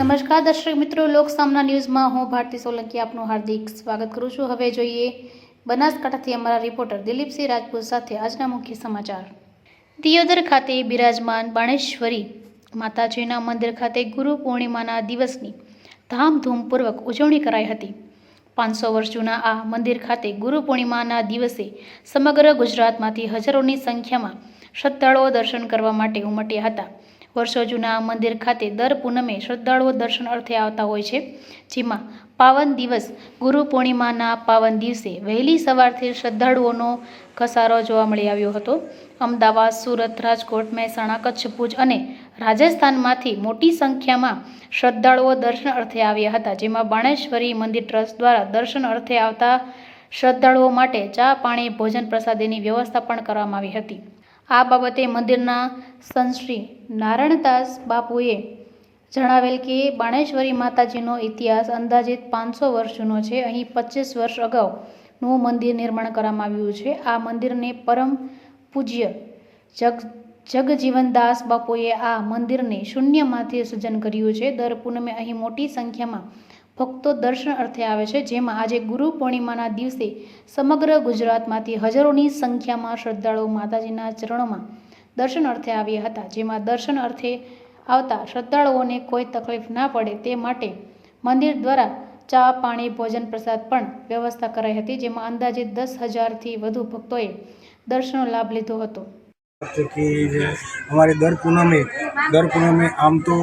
નમસ્કાર, દર્શક મિત્રો. લોક સામના ન્યૂઝમાં હું ભારતી સોલંકી આપનું હાર્દિક સ્વાગત કરું છું. હવે જોઈએ બનાસકાંઠાથી અમારા રિપોર્ટર દિલીપસિંહ રાજપૂત સાથે આજના મુખ્ય સમાચાર. દિયોદર ખાતે બિરાજમાન બાણેશ્વરી માતાજીના મંદિર ખાતે ગુરુ પૂર્ણિમાના દિવસની ધામધૂમપૂર્વક ઉજવણી કરાઈ હતી. પાંચસો વર્ષ જૂના આ મંદિર ખાતે ગુરુ પૂર્ણિમાના દિવસે સમગ્ર ગુજરાતમાંથી હજારોની સંખ્યામાં શ્રદ્ધાળુઓ દર્શન કરવા માટે ઉમટ્યા હતા. વર્ષો જૂના આ મંદિર ખાતે દર પૂનમે શ્રદ્ધાળુઓ દર્શન અર્થે આવતા હોય છે. જેમાં પાવન દિવસ, ગુરુ પૂર્ણિમાના પાવન દિવસે વહેલી સવારથી શ્રદ્ધાળુઓનો ઘસારો જોવા મળી આવ્યો હતો. અમદાવાદ, સુરત, રાજકોટ, મહેસાણા, કચ્છ, ભુજ અને રાજસ્થાનમાંથી મોટી સંખ્યામાં શ્રદ્ધાળુઓ દર્શન અર્થે આવ્યા હતા. જેમાં બાણેશ્વરી મંદિર ટ્રસ્ટ દ્વારા દર્શન અર્થે આવતા શ્રદ્ધાળુઓ માટે ચા, પાણી, ભોજન પ્રસાદીની વ્યવસ્થા પણ કરવામાં આવી હતી. આ બાબતે મંદિરના સંશ્રી નારાયણદાસ બાપુએ જણાવેલ કે બાણેશ્વરી માતાજીનો ઇતિહાસ અંદાજિત પાંચસો વર્ષ જૂનો છે. અહીં પચીસ વર્ષ અગાઉનું મંદિર નિર્માણ કરવામાં આવ્યું છે. આ મંદિરને પરમ પૂજ્ય જગ જગજીવનદાસ બાપુએ આ મંદિરને શૂન્યમાંથી સર્જન કર્યું છે. દર પૂનમે અહીં મોટી સંખ્યામાં ભક્તો દર્શન અર્થે આવે છે, જેમાં આજે ગુરુ પૂર્ણિમાના દિવસે સમગ્ર ગુજરાતમાંથી હજારોની સંખ્યામાં શ્રદ્ધાળુઓ માતાજીના ચરણોમાં દર્શન અર્થે આવ્યા હતા, જેમાં દર્શન અર્થે આવતા શ્રદ્ધાળુઓને કોઈ તકલીફ ના પડે તે માટે મંદિર દ્વારા ચા, પાણી, ભોજન, પ્રસાદ પણ વ્યવસ્થા કરાઈ હતી, જેમાં અંદાજે દસ હજારથી વધુ ભક્તોએ દર્શનનો લાભ લીધો હતો. અમારે દર પૂનમે દર પૂનમે આમ તો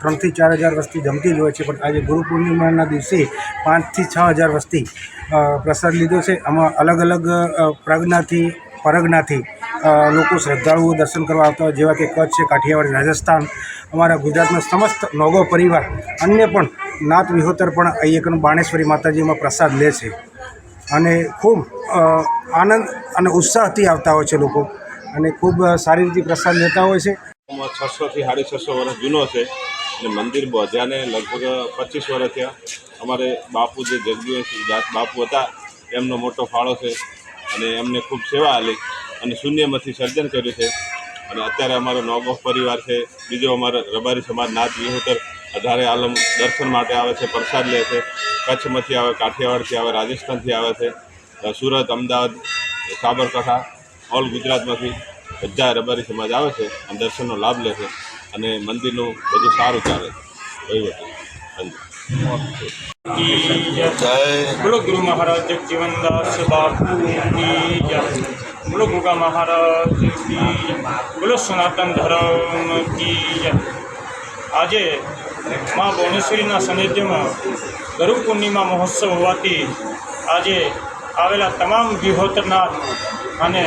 ત્રણથી ચાર હજાર વસ્તી જમતી જ હોય છે, પણ આજે ગુરુ પૂર્ણિમાના દિવસે પાંચથી છ હજાર વસ્તી પ્રસાદ લીધો છે. આમાં અલગ અલગ પ્રજ્ઞાથી પરગનાથી લોકો શ્રદ્ધાળુઓ દર્શન કરવા આવતા હોય, જેવા કે કચ્છ છે કાઠિયાવાડ, રાજસ્થાન, અમારા ગુજરાતના સમસ્ત નોગો પરિવાર, અન્ય પણ નાત વિહોતર પણ અહીં એકનું બાણેશ્વરી માતાજીમાં પ્રસાદ લે છે. અને ખૂબ આનંદ અને ઉત્સાહથી આવતા હોય છે લોકો. અને ખૂબ સારી રીતે પ્રસાદ લેતા હોય છે. છસોથી સાડી છસો વર્ષ જૂનો છે. અને મંદિર બાંધ્યાને લગભગ પચીસ વર્ષ થયા. અમારે બાપુ જે જગદીવસિંહ જાત બાપુ હતા, એમનો મોટો ફાળો છે. અને એમને ખૂબ સેવા આપી અને શૂન્યમાંથી સર્જન કર્યું છે. અને અત્યારે અમારો નોગોફ પરિવાર છે. બીજો અમારો રબારી સમાજ નાથ વિહોતર અઢારે આલમ દર્શન માટે આવે છે, પ્રસાદ લે છે. કચ્છમાંથી આવે, કાઠિયાવાડથી આવે, રાજસ્થાનથી આવે છે. સુરત, અમદાવાદ, સાબરકાંઠા, ઓલ ગુજરાતમાંથી બધા રબારી સમાજ આવે છે અને દર્શનનો લાભ લે છે અને મંદિરનું બધું સારું ચાલે છે. વહીવટી ગુરુ મહારાજ જીવનદાસ બાપુ બોલો ગુગા મહારાજ બોલો સનાતન ધર્મ કી જય. આજે મા ભુવનેશ્વરીના સાનિધ્યમાં ગરુ પૂર્ણિમા મહોત્સવ હોવાથી આજે આવેલા તમામ વિહોતરનાથ અને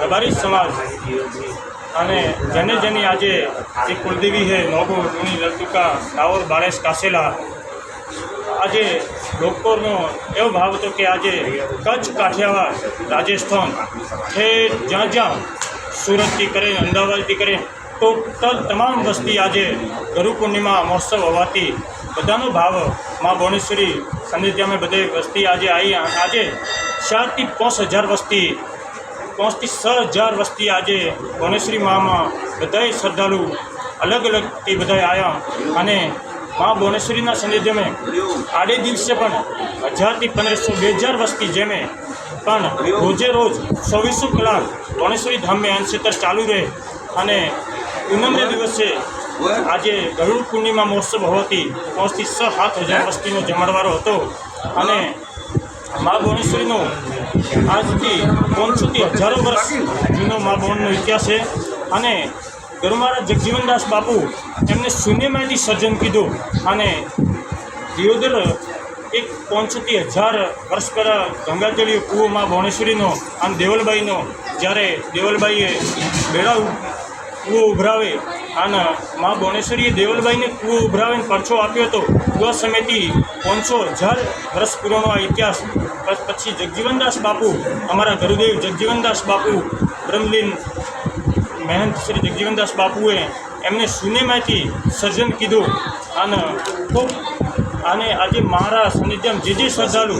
રબારી સમાજ અને જેને જેની આજે જે કુલદેવી છે નોગો લુણી લલતુકા ડાવર બાળેશ કાસેલા આજે લોકોનો એવો ભાવ હતો કે આજે કચ્છ કાઠિયાવાડ રાજસ્થાન એ જ્યાં જ્યાં સુરતથી કરીને અમદાવાદથી કરીને ટોટલ તમામ વસ્તી આજે ગુરુ પૂર્ણિમા મહોત્સવ હોવાથી બધાનો ભાવ મા ભુવનેશ્વરી સાનિધ્યમાં બધે વસ્તી આજે આવી આજે ચારથી પાંચ હજાર વસ્તી, પાંચથી છ હજાર વસ્તી આજે ભુવનેશ્વરી મામાં બધાય શ્રદ્ધાળુ અલગ અલગથી બધાય આવ્યા અને મા ભુવનેશ્વરીના સાનિધ્યમાં આડે દિવસે પણ હજારથી પંદરસો બે હજાર વસ્તી જેમે પણ રોજે રોજ ચોવીસો કલાક ભુવનેશ્વરી ધામે અંશેતર ચાલુ રહે અને પૂનમને દિવસે આજે ગરુડ પૂર્ણિમા મહોત્સવ હોવાથી પાંચથી છ સાત હજાર વસ્તીનો જમાડવારો હતો અને મા ભુવનેશ્વરીનો આજથી પાંચસોથી હજારો વર્ષ જૂનો મા ભવનનો ઇતિહાસ છે. અને ગરુમારા જગજીવનદાસ બાપુ એમને શૂન્યમાંથી સર્જન કીધું અને દિયોદર એક પાંચસોથી હજાર વર્ષ પહેલાં ગંગાજળીય કૂવો મા ભુવનેશ્વરીનો અને દેવલબાઈનો જ્યારે દેવલબાઈએ બેડા કૂવો ઉભરાવે. અને મા બોણેશ્વરીએ દેવલભાઈને કૂવો ઉભરાવીને પરછો આપ્યો હતો. કુવા સમિતિ પાંચસો હજાર વર્ષ પૂર્વનો આ ઇતિહાસ. પછી જગજીવનદાસ બાપુ, અમારા ગુરુદેવ જગજીવનદાસ બાપુ, બ્રહ્મલીન મહેંત શ્રી જગજીવનદાસ બાપુએ એમને શૂન્યમાંથી સર્જન કીધું. અને ખૂબ અને આજે મારા સાનિધ્યમ જે જે શ્રદ્ધાળુ,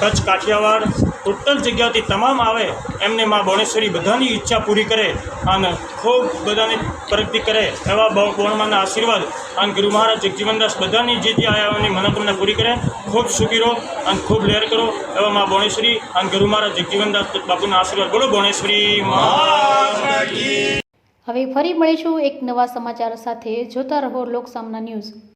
કચ્છ કાઠિયાવાડ ટોટલ જગ્યાથી તમામ આવે, એમને મા બોણેશ્વરી બધાની ઈચ્છા પૂરી કરે અને ખૂબ બધાની પ્રગતિ કરે એવા બોણમાના આશીર્વાદ અને ગુરુ મહારાજ જગજીવનદાસ બધાની જે જે આવ્યાની મનોકામના પૂરી કરે. ખૂબ સુખી રહો અને ખૂબ લહેર કરો એવા મા બોણેશ્વરી અને ગુરુ મહારાજ જગજીવનદાસ બાપુના આશીર્વાદ. બોલો બોણેશ્વરી હવે ફરી મળીશું એક નવા સમાચાર સાથે. જોતા રહો લોકસામના ન્યૂઝ.